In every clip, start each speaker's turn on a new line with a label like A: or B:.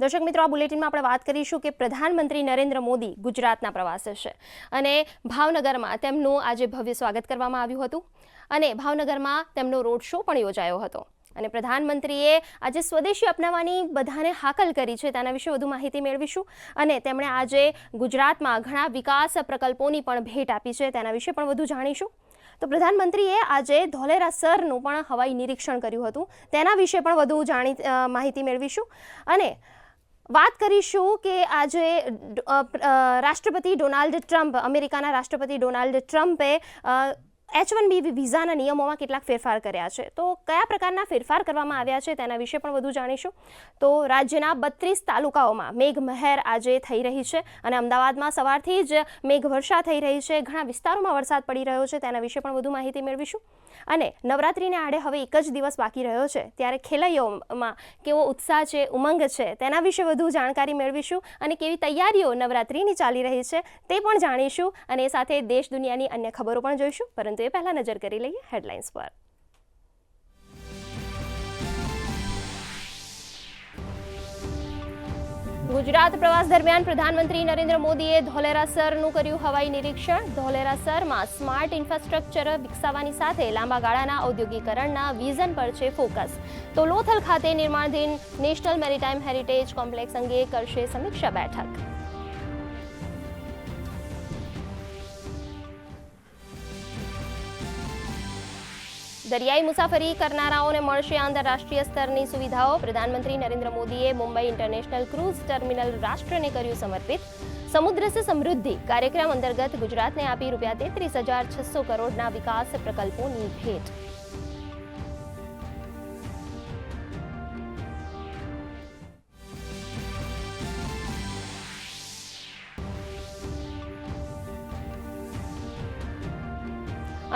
A: દર્શક મિત્રો, આ બુલેટિનમાં આપણે વાત કરીશું કે પ્રધાનમંત્રી નરેન્દ્ર મોદી ગુજરાતના પ્રવાસે છે અને ભાવનગરમાં તેમનું આજે ભવ્ય સ્વાગત કરવામાં આવ્યું હતું અને ભાવનગરમાં તેમનો રોડ શો પણ યોજાયો હતો. અને પ્રધાનમંત્રીએ આજે સ્વદેશી અપનાવવાની બધાને હાકલ કરી છે, તેના વિશે વધુ માહિતી મેળવીશું. અને તેમણે આજે ગુજરાતમાં ઘણા વિકાસ પ્રકલ્પોની પણ ભેટ આપી છે, તેના વિશે પણ વધુ જાણીશું. તો પ્રધાનમંત્રીએ આજે ધોલેરા સરનું પણ હવાઈ નિરીક્ષણ કર્યું હતું, તેના વિશે પણ વધુ જાણી માહિતી મેળવીશું. અને વાત કરીશું કે આજે રાષ્ટ્રપતિ ડોનાલ્ડ ટ્રમ્પ અમેરિકાના રાષ્ટ્રપતિ ડોનાલ્ડ ટ્રમ્પે એચ વન બી વિઝાના નિયમોમાં કેટલાક ફેરફાર કર્યા છે. તો કયા પ્રકારના ફેરફાર કરવામાં આવ્યા છે તેના વિશે પણ વધુ જાણીશું. તો રાજ્યના બત્રીસ તાલુકાઓમાં મેઘમહેર આજે થઈ રહી છે અને અમદાવાદમાં સવારથી જ મેઘવર્ષા થઈ રહી છે. ઘણા વિસ્તારોમાં વરસાદ પડી રહ્યો છે તેના વિશે પણ વધુ માહિતી મેળવીશું. અને નવરાત્રિને આડે હવે એક જ દિવસ બાકી રહ્યો છે ત્યારે ખેલૈયાઓમાં કેવો ઉત્સાહ છે, ઉમંગ છે તેના વિશે વધુ જાણકારી મેળવીશું અને કેવી તૈયારીઓ નવરાત્રિની ચાલી રહી છે તે પણ જાણીશું અને સાથે દેશ દુનિયાની અન્ય ખબરો પણ જોઈશું. પરંતુ એ પહેલાં નજર કરી લઈએ હેડલાઇન્સ પર. ગુજરાત પ્રવાસ દરમિયાન પ્રધાનમંત્રી નરેન્દ્ર મોદીએ ધોલેરાસરનું કર્યું હવાઈ નિરીક્ષણ. ધોલેરાસરમાં સ્માર્ટ ઇન્ફ્રાસ્ટ્રક્ચર વિકસાવવાની સાથે લાંબા ગાળાના ઔદ્યોગિકરણના વિઝન પર છે ફોકસ. તો લોથલ ખાતે નિર્માણાધીન નેશનલ મેરીટાઈમ હેરિટેજ કોમ્પ્લેક્સ અંગે કરશે સમીક્ષા બેઠક. દરિયાઈ મુસાફરી કરનારાઓને મળશે આંતરરાષ્ટ્રીય સ્તરની સુવિધાઓ. પ્રધાનમંત્રી નરેન્દ્ર મોદીએ મુંબઈ ઇન્ટરનેશનલ ક્રૂઝ ટર્મિનલ રાષ્ટ્રને કર્યું સમર્પિત. સમુદ્ર સે સમૃદ્ધિ કાર્યક્રમ અંતર્ગત ગુજરાતને આપી રૂપિયા તેત્રીસ હજાર છસો કરોડના વિકાસ પ્રકલ્પોની ભેટ.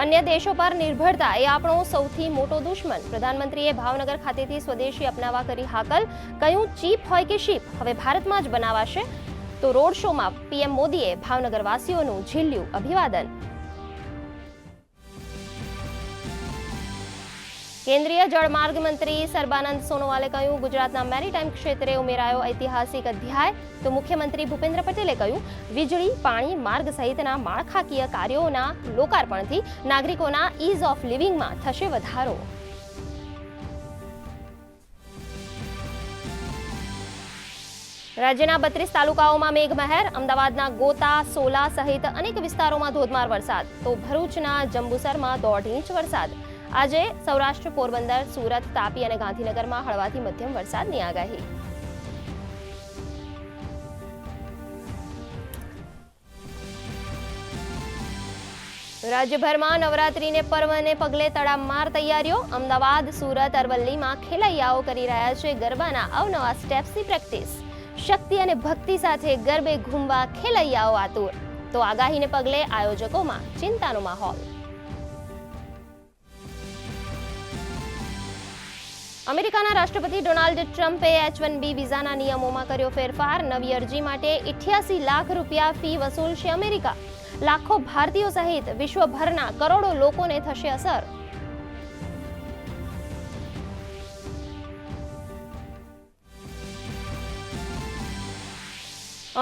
A: અન્ય દેશો પર નિર્ભરતા એ આપણો સૌથી મોટો દુશ્મન. પ્રધાનમંત્રીએ ભાવનગર ખાતેથી સ્વદેશી અપનાવવા કરી હાકલ કયું ચીપ હોય કે શીપ, હવે ભારતમાં જ બનાવાશે. તો રોડ શોમાં પીએમ મોદીએ ભાવનગરવાસીઓનું ઝીલ્યું અભિવાદન. કેન્દ્રીય જળમાર્ગ મંત્રી સર્બાનંદ સોનોવાલે કહ્યું, ગુજરાતના મેરીટાઈમ ક્ષેત્રે ઉમેરાયો ઐતિહાસિક અધ્યાય. તો મુખ્યમંત્રી ભૂપેન્દ્ર પટેલે કહ્યું, વીજળી, પાણી, માર્ગ સહિતના માળખાકીય કાર્યોના લોકાર્પણથી નાગરિકોના ઇઝ ઓફ લિવિંગમાં થશે વધારો. રાજ્યના બત્રીસ તાલુકાઓમાં મેઘમહેર, અમદાવાદના ગોતા, સોલા સહિત અનેક વિસ્તારોમાં ધોધમાર વરસાદ. તો ભરૂચના જંબુસરમાં દોઢ ઇંચ વરસાદ. આજે સૌરાષ્ટ્ર, પોરબંદર, સુરત, તાપી અને ગાંધીનગરમાં હળવાથી મધ્યમ વરસાદની આગાહી. રાજ્યભરમાં નવરાત્રીને પર્વને પગલે તડામાર તૈયારીઓ. અમદાવાદ, સુરત, અરવલ્લીમાં ખેલૈયાઓ કરી રહ્યા છે ગરબાના અવનવા સ્ટેપ્સની પ્રેક્ટિસ શક્તિ અને ભક્તિ સાથે ગરબે ઘૂમવા ખેલૈયાઓ આતુર. તો આગાહીને પગલે આયોજકોમાં ચિંતાનો માહોલ. અમેરિકાના રાષ્ટ્રપતિ ડોનાલ્ડ ટ્રમ્પે એચ વન બી વિઝાના નિયમોમાં કર્યો ફેરફાર. નવી અરજી માટે ઇઠ્યાસી લાખ રૂપિયા ફી વસૂલશે અમેરિકા. લાખો ભારતીયો સહિત વિશ્વભરના કરોડો લોકોને થશે અસર.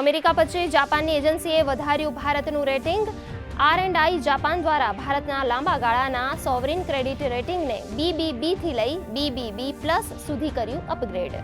A: અમેરિકા પછી જાપાનની એજન્સીએ વધાર્યું ભારતનું rating. R and I Japan દ્વારા ભારતના લાંબા ગાળાના સોવરિન ક્રેડિટ રેટિંગને બીબીબી થી લઈ બીબીબી પ્લસ સુધી કર્યું અપગ્રેડ